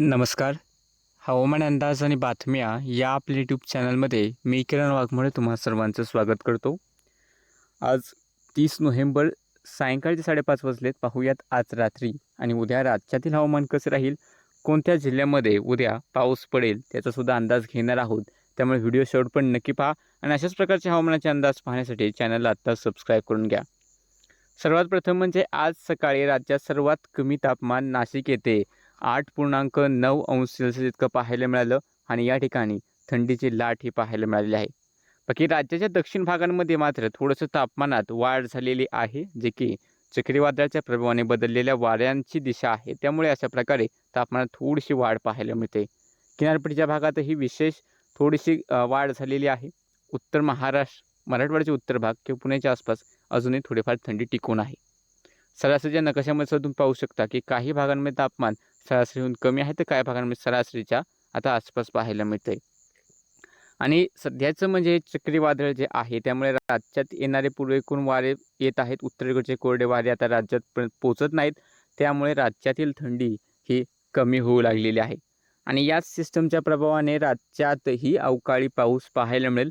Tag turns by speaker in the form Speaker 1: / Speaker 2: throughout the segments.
Speaker 1: नमस्कार. हवामान अंदाज आणि बातम्या या आपल्या यूट्यूब चॅनलमध्ये मी किरण वाघमोळे तुम्हा सर्वांचं स्वागत करतो. आज तीस नोव्हेंबर सायंकाळचे साडेपाच वाजलेत. पाहूयात आज रात्री आणि उद्या राज्यातील हवामान कसं राहील? कोणत्या जिल्ह्यामध्ये उद्या पाऊस पडेल? त्याचासुद्धा अंदाज घेणार आहोत. त्यामुळे व्हिडिओ शेवट पण नक्की पहा आणि अशाच प्रकारचे हवामानाचे अंदाज पाहण्यासाठी चॅनलला आत्ता सबस्क्राईब करून घ्या. सर्वात प्रथम म्हणजे आज सकाळी राज्यात सर्वात कमी तापमान नाशिक येथे आठ पूर्णांक नऊ अंश सेल्सिअस इतकं पाहायला मिळालं आणि या ठिकाणी थंडीची लाट ही पाहायला मिळालेली आहे. बाकी राज्याच्या दक्षिण भागांमध्ये मात्र थोडंसं तापमानात वाढ झालेली आहे जे की चक्रीवादळाच्या प्रभावाने बदललेल्या वाऱ्यांची दिशा आहे. त्यामुळे अशा प्रकारे तापमानात थोडीशी वाढ पाहायला मिळते. किनारपट्टीच्या भागातही विशेष थोडीशी वाढ झालेली आहे. उत्तर महाराष्ट्र मराठवाड्याचे उत्तर भाग किंवा पुण्याच्या आसपास अजूनही थोडीफार थंडी टिकून आहे. सरासरीच्या नकाशामध्ये सुद्धा तुम्ही पाहू शकता की काही भागांमध्ये तापमान सरासरीहून कमी आहे तर काही भागांमध्ये म्हणजे सरासरीच्या आता आसपास पाहायला मिळते आणि सध्याचं म्हणजे चक्रीवादळ जे आहे त्यामुळे राज्यात येणारे पूर्वेकडून वारे येत आहेत. उत्तरेकडचे कोरडे वारे आता राज्यात पर्यंत पोचत नाहीत. त्यामुळे राज्यातील थंडी ही कमी होऊ लागलेली आहे. आणि याच सिस्टमच्या प्रभावाने राज्यातही अवकाळी पाऊस पाहायला मिळेल.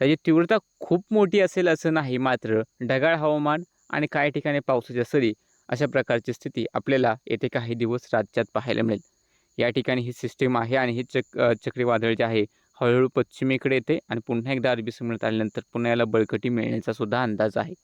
Speaker 1: त्याची तीव्रता खूप मोठी असेल असं नाही मात्र ढगाळ हवामान आणि काही ठिकाणी पावसाच्या सरी अशा प्रकारची स्थिती आपल्याला येथे काही दिवस राज्यात पाहायला मिळेल. या ठिकाणी ही सिस्टीम आहे आणि ही चक चक्रीवादळ जे आहे हळूहळू पश्चिमेकडे येते आणि पुन्हा एकदा अरबी समुद्रात आल्यानंतर पुन्हा याला बळकटी मिळण्याचा सुद्धा अंदाज आहे.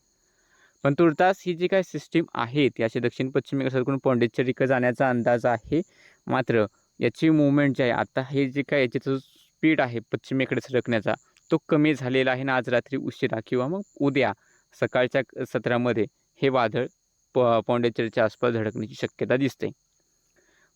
Speaker 1: पण तुर्तास ही जी काही सिस्टीम आहे ती अशी दक्षिण पश्चिमेकडे सरकून पॉंडिचेरीकडे जाण्याचा अंदाज आहे. मात्र याची मुवमेंट जी आहे आता हे जे काय याची स्पीड आहे पश्चिमेकडे सरकण्याचा तो कमी झालेला आहे ना आज रात्री उशिरा किंवा मग उद्या सकाळच्या सत्रामध्ये हे वादळ प पॉंडिचेरीच्या आसपास धडकण्याची शक्यता दिसते.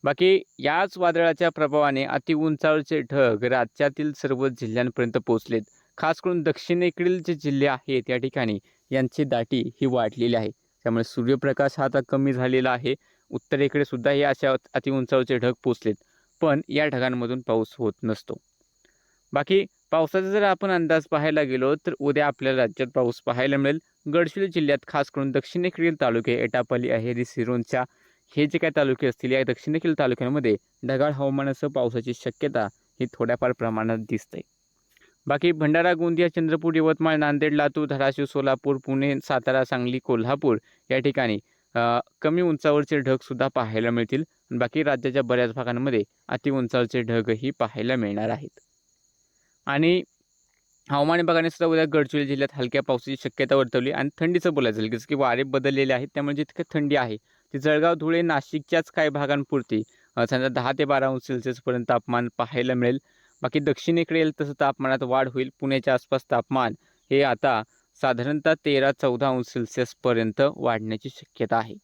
Speaker 1: बाकी याच वादळाच्या प्रभावाने अतिउंचावरचे ढग राज्यातील सर्व जिल्ह्यांपर्यंत पोहोचलेत. खास करून दक्षिणेकडील जे जिल्हे आहेत या ठिकाणी यांची दाटी ही वाढलेली आहे. त्यामुळे सूर्यप्रकाश हा आता कमी झालेला आहे. उत्तरेकडे सुद्धा हे अशा अतिउंचावरचे ढग पोचलेत पण या ढगांमधून पाऊस होत नसतो. बाकी पावसाचा जर आपण अंदाज पाहायला गेलो तर उद्या आपल्या राज्यात पाऊस पाहायला मिळेल. गडचिरोली जिल्ह्यात खास करून दक्षिणेकडील तालुके एटापल्ली अहेरी सिरोंचा हे जे काही तालुके असतील या दक्षिणेकडील तालुक्यांमध्ये ढगाळ हवामानासह पावसाची शक्यता ही थोड्याफार प्रमाणात दिसते. बाकी भंडारा गोंदिया चंद्रपूर यवतमाळ नांदेड लातूर धाराशिव सोलापूर पुणे सातारा सांगली कोल्हापूर या ठिकाणी कमी उंचावरचे ढगसुद्धा पाहायला मिळतील. बाकी राज्याच्या बऱ्याच भागांमध्ये अति उंचावरचे ढगही पाहायला मिळणार आहेत. आणि हवामान विभागाने सुद्धा उद्या गडचिरोली जिल्ह्यात हलक्या पावसाची शक्यता वर्तवली आणि थंडीचं बोलायचं झालं. जसं की वारे बदललेले आहेत त्यामुळे जितकं थंडी आहे. ती जळगाव धुळे नाशिकच्याच काही भागांपुरती समजा दहा ते बारा अंश सेल्सिअसपर्यंत तापमान पाहायला मिळेल. बाकी दक्षिणेकडे येईल तसं तापमानात वाढ होईल. पुण्याच्या आसपास तापमान हे आता साधारणतः तेरा चौदा अंश सेल्सिअसपर्यंत वाढण्याची शक्यता आहे.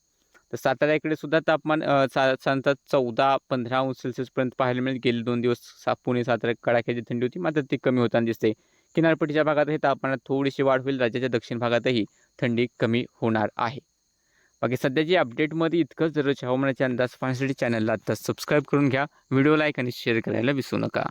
Speaker 1: तर सातारा इकडे सुद्धा तापमान सा साधारणतः चौदा पंधरा अंश सेल्सिअसपर्यंत पाहायला मिळेल. गेले दोन दिवस सा पुणे सातारा कडाक्याची थंडी होती. मात्र ती कमी होताना दिसते. किनारपट्टीच्या भागातही तापमानात थोडीशी वाढ होईल. राज्याच्या दक्षिण भागातही थंडी कमी होणार आहे. बाकी सध्याची अपडेटमध्ये इतकंच. दररोज हवामानाचे अंदाज पाहण्यासाठी चॅनलला आता सबस्क्राईब करून घ्या. व्हिडिओ लाईक आणि शेअर करायला विसरू नका.